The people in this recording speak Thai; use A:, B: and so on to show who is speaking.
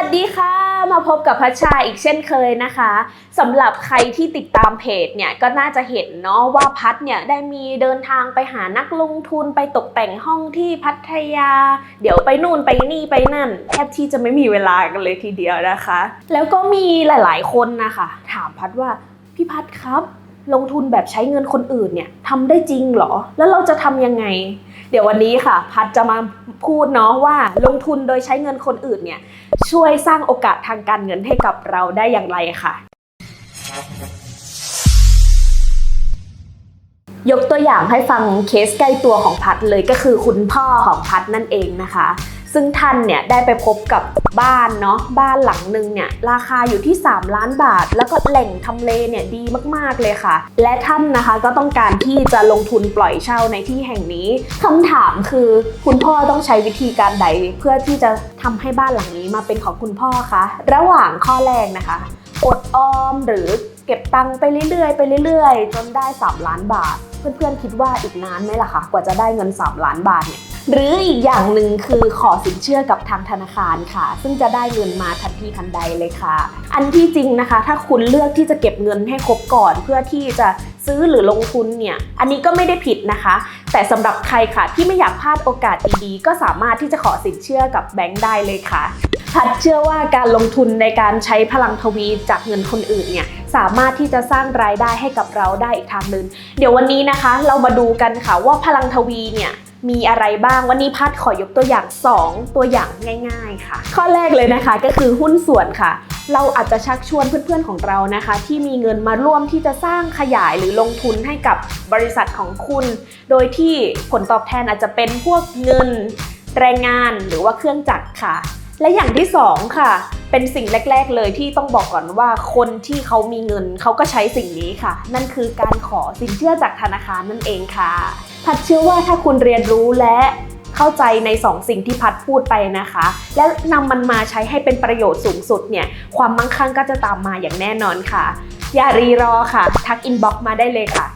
A: วัสดีค่ะ มาพบกับพัชชาอีกเช่นเคยนะคะสำหรับใครที่ติดตามเพจเนี่ยก็น่าจะเห็นเนาะว่าพัดเนี่ยได้มีเดินทางไปหานักลงทุนไปตกแต่งห้องที่พัทยา เดี๋ยวไปนู่นไปนี่ไปนั่นแทบที่จะไม่มีเวลากันเลยทีเดียวนะคะ แล้วก็มีหลาย ๆ คนนะคะ ถามพัดว่าพี่พัดครับ ลงทุนแบบใช้เงินคนอื่นเนี่ยทำได้จริงเหรอ แล้วเราจะทำยังไง เดี๋ยววันนี้ค่ะ พัดจะมาพูดเนาะว่า ลงทุนโดยใช้เงินคนอื่นเนี่ยช่วยสร้างโอกาสทางการเงินให้กับเราได้อย่างไรค่ะ ยกตัวอย่างให้ฟังเคสใกล้ตัวของพัดเลยก็คือคุณพ่อของพัดนั่นเองนะคะ ซึ่งท่านเนี่ยได้ไปพบกับบ้านเนาะบ้านหลังหนึ่งเนี่ยราคาอยู่ที่ 3 ล้านบาท แล้วก็แหล่งทำเลเนี่ยดีมากๆเลยค่ะ และท่านนะคะก็ต้องการที่จะลงทุนปล่อยเช่าในที่แห่งนี้คำถามคือคุณพ่อต้องใช้วิธีการใด เพื่อที่จะทำให้บ้านหลังนี้มาเป็นของคุณพ่อคะระหว่างข้อแรกนะคะอดออมหรือ เก็บตังค์ไปเรื่อยๆไปเรื่อยๆ จนได้ 3 ล้านบาท เพื่อนๆคิดว่าอีกนานไหมล่ะคะกว่าจะได้เงิน 3 ล้านบาทเนี่ยหรืออีกอย่างหนึ่งคือขอสินเชื่อกับทางธนาคารค่ะ ซึ่งจะได้เงินมาทันทีทันใดเลยค่ะ อันที่จริงนะคะ ถ้าคุณเลือกที่จะเก็บเงินให้ครบก่อนเพื่อที่จะซื้อหรือลงทุนเนี่ย อันนี้ก็ไม่ได้ผิดนะคะ แต่สำหรับใครค่ะที่ไม่อยากพลาดโอกาสดีๆ ก็สามารถที่จะขอสินเชื่อกับแบงค์ได้เลยค่ะ พัดเชื่อว่าการลงทุนในการใช้พลังทวีจากเงินคนอื่นเนี่ยสามารถที่จะสร้างรายได้ให้กับเราได้อีกทางหนึ่งเดี๋ยววันนี้นะคะเรามาดูกันค่ะว่าพลังทวีเนี่ยมีอะไรบ้างวันนี้พัดขอยกตัวอย่าง 2 ตัวอย่างง่าย ๆ ค่ะ ข้อแรกเลยนะคะก็คือหุ้นส่วนค่ะ เราอาจจะชักชวนเพื่อนๆของเรานะคะ ที่มีเงินมาร่วมที่จะสร้างขยายหรือลงทุนให้กับบริษัทของคุณ โดยที่ผลตอบแทนอาจจะเป็นพวกเงิน แรงงานหรือว่าเครื่องจักรค่ะ และอย่างที่สองค่ะ เป็นสิ่งแรก ๆ เลยที่ต้องบอกก่อนว่าคนที่เขามีเงินเขาก็ใช้สิ่งนี้ค่ะ นั่นคือการขอสินเชื่อจากธนาคารนั่นเองค่ะ พัดเชื่อว่าถ้าคุณเรียนรู้และเข้าใจในสองสิ่งที่พัดพูดไปนะคะ และนำมันมาใช้ให้เป็นประโยชน์สูงสุดเนี่ย ความมั่งคั่งก็จะตามมาอย่างแน่นอนค่ะ อย่ารีรอค่ะ ทักอินบ็อกมาได้เลยค่ะ